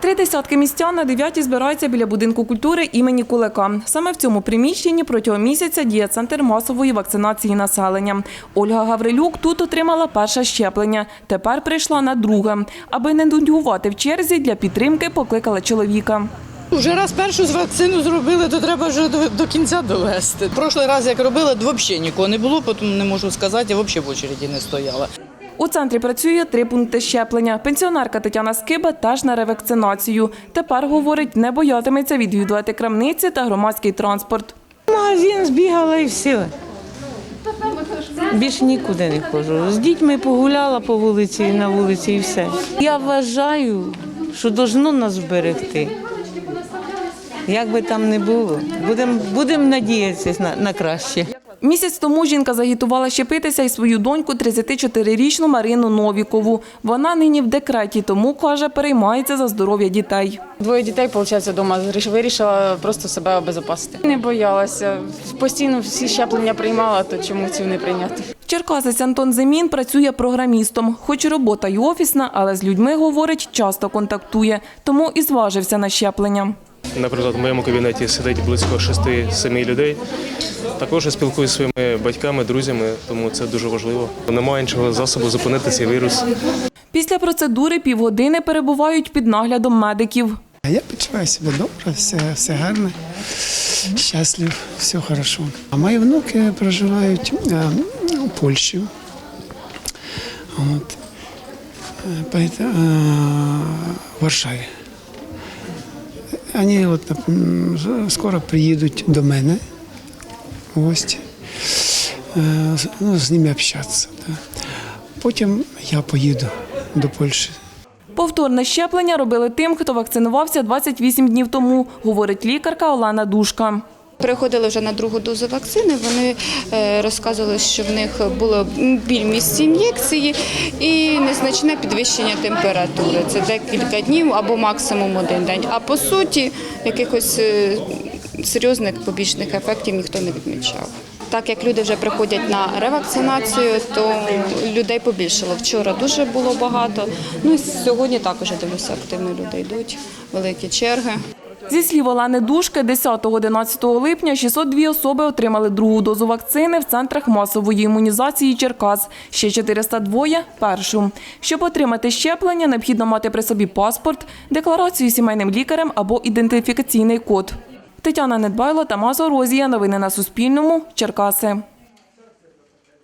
Три десятки містян на дев'ятій збираються біля будинку культури імені Кулика. Саме в цьому приміщенні протягом місяця діє центр масової вакцинації населення. Ольга Гаврилюк тут отримала перше щеплення. Тепер прийшла на друге. Аби не нудьгувати в черзі, для підтримки покликала чоловіка. Вже раз першу з вакцину зробили, то треба вже до, до кінця довести. Прошлий раз, як робили, то взагалі нікого не було, тому не можу сказати, я взагалі в очереді не стояла. У центрі працює три пункти щеплення. Пенсіонерка Тетяна Скиба теж на ревакцинацію. Тепер, говорить, не боятиметься відвідувати крамниці та громадський транспорт. Магазин збігала і все. Більше нікуди не ходжу. З дітьми погуляла по вулиці на вулиці і все. Я вважаю, що должно нас зберегти. Як би там не було, будемо будем надіятися на, на краще. Місяць тому жінка загітувала щепитися і свою доньку 34-річну Марину Новікову. Вона нині в декреті, тому каже, переймається за здоров'я дітей. Двоє дітей, виходить, вдома вирішила просто себе обезопасити. Не боялася. Постійно всі щеплення приймала, то чому цю не прийняти? Черкасець Антон Зимін працює програмістом. Хоч робота й офісна, але з людьми, говорить, часто контактує, тому і зважився на щеплення. Наприклад, в моєму кабінеті сидить близько 6-7 людей. Також я спілкуюся зі своїми батьками, друзями, тому це дуже важливо. Немає іншого засобу зупинити цей вірус. Після процедури півгодини перебувають під наглядом медиків. Я почуваю себе добре, все, все гарно, щаслив, все хорошо. А мої внуки проживають е, у Польщі. От. Е, е, в Варшаві. Вони от, скоро приїдуть до мене в гості. Е, Ну, з ними общатися. Да. Потім я поїду до Польщі. Повторне щеплення робили тим, хто вакцинувався 28 днів тому, говорить лікарка Олана Душка. Приходили вже на другу дозу вакцини. Вони е, розказували, що в них було біль місці ін'єкції і незначне підвищення температури. Це декілька днів або максимум один день. А по суті, якихось е, серйозних побічних ефектів ніхто не відмічав. Так як люди вже приходять на ревакцинацію, то людей побільшало. Вчора дуже було багато. Ну і сьогодні також я дивлюся, активно люди йдуть, великі черги. Зі слів Олени Душки, 10-11 липня 602 особи отримали другу дозу вакцини в центрах масової імунізації Черкас. Ще 402 – першу. Щоб отримати щеплення, необхідно мати при собі паспорт, декларацію сімейним лікарем або ідентифікаційний код. Тетяна Недбайло, Тамас Орозія. Новини на Суспільному. Черкаси.